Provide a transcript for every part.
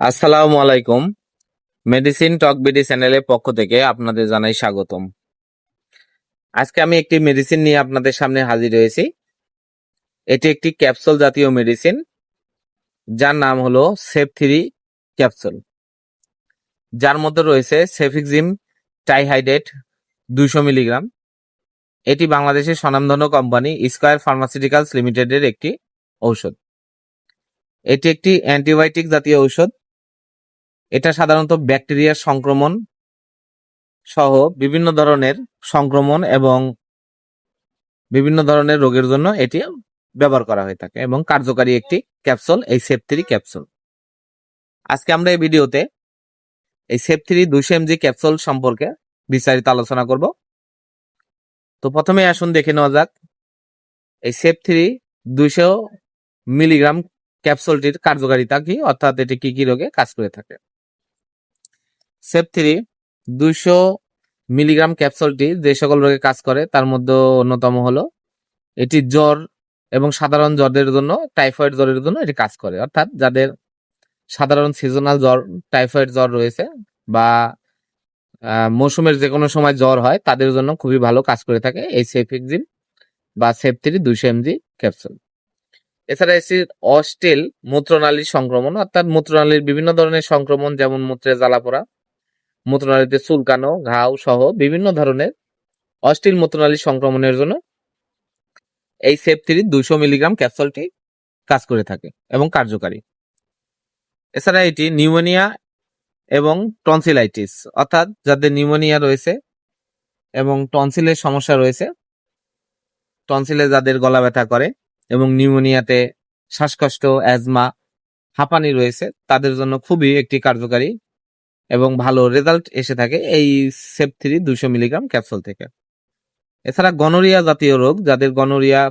আসসালামু আলাইকুম। মেডিসিন টক বিডি চ্যানেলের পক্ষ থেকে আপনাদের জানাই স্বাগতম। আজকে আমি একটি মেডিসিন নিয়ে আপনাদের সামনে হাজির হয়েছি। এটি একটি ক্যাপসুল জাতীয় মেডিসিন যার নাম হলো সেফ থ্রি ক্যাপসুল যার মধ্যে রয়েছে সেফিক্সিম টাইহাইড্রেট দুইশো মিলিগ্রাম। এটি বাংলাদেশের স্বনামধন্য কোম্পানি স্কয়ার ফার্মাসিউটিক্যালস লিমিটেডের একটি ঔষধ। এটি একটি অ্যান্টিবায়োটিক জাতীয় ঔষধ। এটা সাধারণত ব্যাকটেরিয়ার সংক্রমণ সহ বিভিন্ন ধরনের সংক্রমণ এবং বিভিন্ন ধরনের রোগের জন্য এটি ব্যবহার করা হয়ে থাকে এবং কার্যকারী একটি ক্যাপসুল, এই সেপ থ্রি ক্যাপসুল। আজকে আমরা এই ভিডিওতে এই সেপ থ্রি দুইশো এমজি ক্যাপসুল সম্পর্কে বিস্তারিত আলোচনা করব। তো প্রথমে আসুন দেখে নেওয়া যাক, এই সেপ থ্রি দুইশো মিলিগ্রাম ক্যাপসুলটির কার্যকারিতা কি? অর্থাৎ এটি কি কি রোগে কাজ করে থাকে? সেপ থ্রি, দুইশো মিলিগ্রাম ক্যাপসুলটি যে সকল রোগে কাজ করে, তার মধ্যে অন্যতম হলো এটি জ্বর এবং সাধারণ জ্বরের জন্য, টাইফয়েড জ্বরের জন্য এটি কাজ করে। অর্থাৎ যাদের সাধারণ সিজনাল জ্বর, টাইফয়েড জ্বর রয়েছে বা মৌসুমের যে কোনো সময় জ্বর হয়, তাদের জন্য খুবই ভালো কাজ করে থাকে এই সেফিক্সিম বা সেফ থ্রি দুইশো এমজি ক্যাপসুল। এছাড়া এসি অস্টেল, মূত্রনালীর সংক্রমণ, অর্থাৎ মূত্রনালীর বিভিন্ন ধরনের সংক্রমণ, যেমন মূত্রে জ্বালা পোড়া মূত্রনালীতে চুলকানো, ঘাও সহ বিভিন্ন ধরনের অস্টিল মূত্রনালীর সংক্রমণের জন্য এই সেফ থ্রি দুইশো মিলিগ্রাম ক্যাপসুলটি কাজ করে থাকে এবং কার্যকারী। এছাড়া এটি নিউমোনিয়া এবং টনসিলাইটিস, অর্থাৎ যাদের নিউমোনিয়া রয়েছে এবং টনসিলের সমস্যা রয়েছে, টনসিলে যাদের গলা ব্যথা করে এবং নিউমোনিয়াতে শ্বাসকষ্ট, অ্যাজমা, হাঁপানি রয়েছে, তাদের জন্য খুবই একটি কার্যকারী এবং ভালো রেজাল্ট এসে থাকে এই সেপ থ্রি দুশো মিলিগ্রাম ক্যাপসুল থেকে। এছাড়া গনোরিয়া জাতীয় রোগ, যাদের গনোরিয়া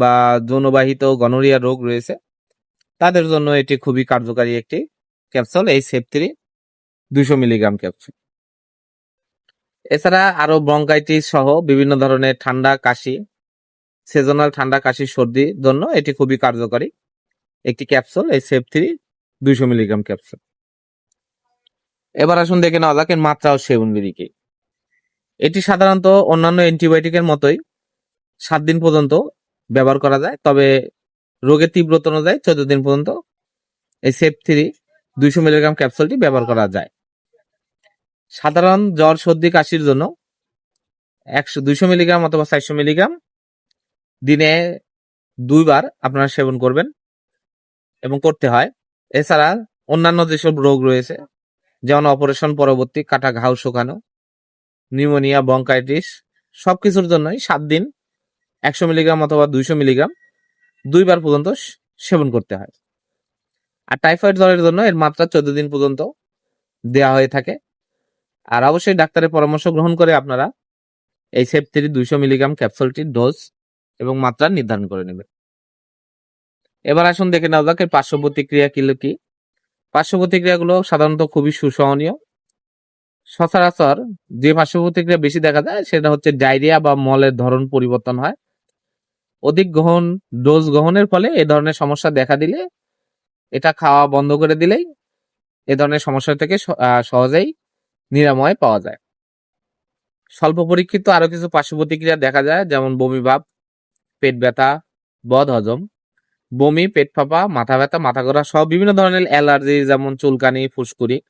বা যৌনবাহিত গনোরিয়া রোগ রয়েছে, তাদের জন্য এটি খুবই কার্যকারী একটি ক্যাপসুল এই সেপ থ্রি দুশো মিলিগ্রাম ক্যাপসুল এছাড়া আরও ব্রঙ্কাইটিস সহ বিভিন্ন ধরনের ঠান্ডা কাশি সিজনাল ঠান্ডা কাশি, সর্দির জন্য এটি খুবই কার্যকারী একটি ক্যাপসুল এই সেপ থ্রি দুইশো মিলিগ্রাম ক্যাপসুল এবার আসুন দেখে নেওয়া যাক এর মাত্রা ও সেবন বিধি কি। এটি সাধারণত অন্যান্য অ্যান্টিবায়োটিকের মতোই সাত দিন পর্যন্ত ব্যবহার করা যায়, তবে রোগের তীব্রতা অনুযায়ী চোদ্দ দিন পর্যন্ত এই সেপ থ্রি দুইশো মিলিগ্রাম ক্যাপসুলটি ব্যবহার করা যায়। সাধারণ জ্বর, সর্দি, কাশির জন্য একশো, দুইশো মিলিগ্রাম অথবা চারশো মিলিগ্রাম দিনে দুইবার আপনারা সেবন করবেন এবং করতে হয়। এছাড়া অন্যান্য যেসব রোগ রয়েছে যেমন অপারেশন পরবর্তী, কাটা ঘাও শুকানো, নিউমোনিয়া বঙ্কাইটিস সব কিছুর জন্যই সাত দিন একশো মিলিগ্রাম অথবা দুইশো মিলিগ্রাম দুইবার পর্যন্ত সেবন করতে হয়। আর টাইফয়েড জ্বরের জন্য এর মাত্রা চোদ্দ দিন পর্যন্ত দেওয়া হয়ে থাকে। আর অবশ্যই ডাক্তারের পরামর্শ গ্রহণ করে আপনারা এই সেপ থ্রি দুইশো মিলিগ্রাম ক্যাপসুলটির ডোজ এবং মাত্রা নির্ধারণ করে নেবেন। এবার আসুন দেখে নেওয়া যাক এর পার্শ্ব প্রতিক্রিয়া কি কি? পার্শ্ব প্রতিক্রিয়াগুলো সাধারণত খুবই সুসহনীয়। সচরাচর যে পার্শ্ব প্রতিক্রিয়া বেশি দেখা যায় সেটা হচ্ছে ডায়রিয়া বা মলের ধরন পরিবর্তন হয়। অধিক গ্রহণ, ডোজ গ্রহণের ফলে এ ধরনের সমস্যা দেখা দিলে, এটা খাওয়া বন্ধ করে দিলেই এ ধরনের সমস্যা থেকে সহজেই নিরাময় পাওয়া যায়। স্বল্প পরীক্ষিত আরও কিছু পার্শ্ব প্রতিক্রিয়া দেখা যায়, যেমন বমি ভাব, পেট ব্যথা, বদ হজম। বমি, পেট ফাঁপা, মাথা ব্যথা, মাথা ঘোরা সহ বিভিন্ন ধরনের অ্যালার্জি, যেমন চুলকানি, ফুসকুড়ি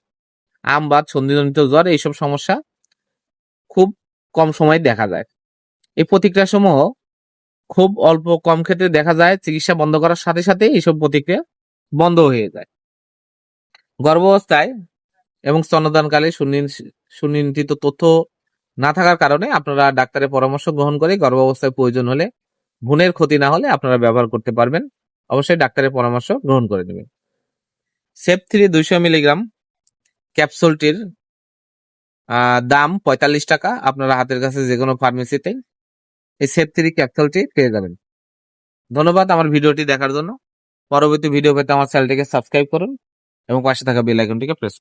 বা সন্ধিজনিত জ্বর, এইসব সমস্যা খুব কম সময় দেখা যায়। এই প্রতিক্রিয়া সমূহ খুব অল্প কম ক্ষেত্রে দেখা যায়, চিকিৎসা বন্ধ করার সাথে সাথে এইসব প্রতিক্রিয়া বন্ধ হয়ে যায়। গর্ভাবস্থায় এবং স্তনদানকালে সুনিন- সুনির্দিষ্ট তথ্য না থাকার কারণে আপনারা ডাক্তারের পরামর্শ গ্রহণ করে গর্ভাবস্থায় প্রয়োজন হলে, ভ্রূণের ক্ষতি না হলে আপনারা ব্যবহার করতে পারবেন। অবশ্যই ডাক্তারের পরামর্শ গ্রহণ করে নেবেন। সেপ থ্রি দুইশো মিলিগ্রাম ক্যাপসুলটির দাম পঁয়তাল্লিশ টাকা। আপনারা হাতের কাছে যে কোনো ফার্মেসিতে এই সেপ থ্রি ক্যাপসুলটি পেয়ে যাবেন। ধন্যবাদ আমার ভিডিওটি দেখার জন্য। পরবর্তী ভিডিও পেতে আমার চ্যানেলটিকে সাবস্ক্রাইব করুন এবং পাশে থাকা বেল আইকনটিকে প্রেস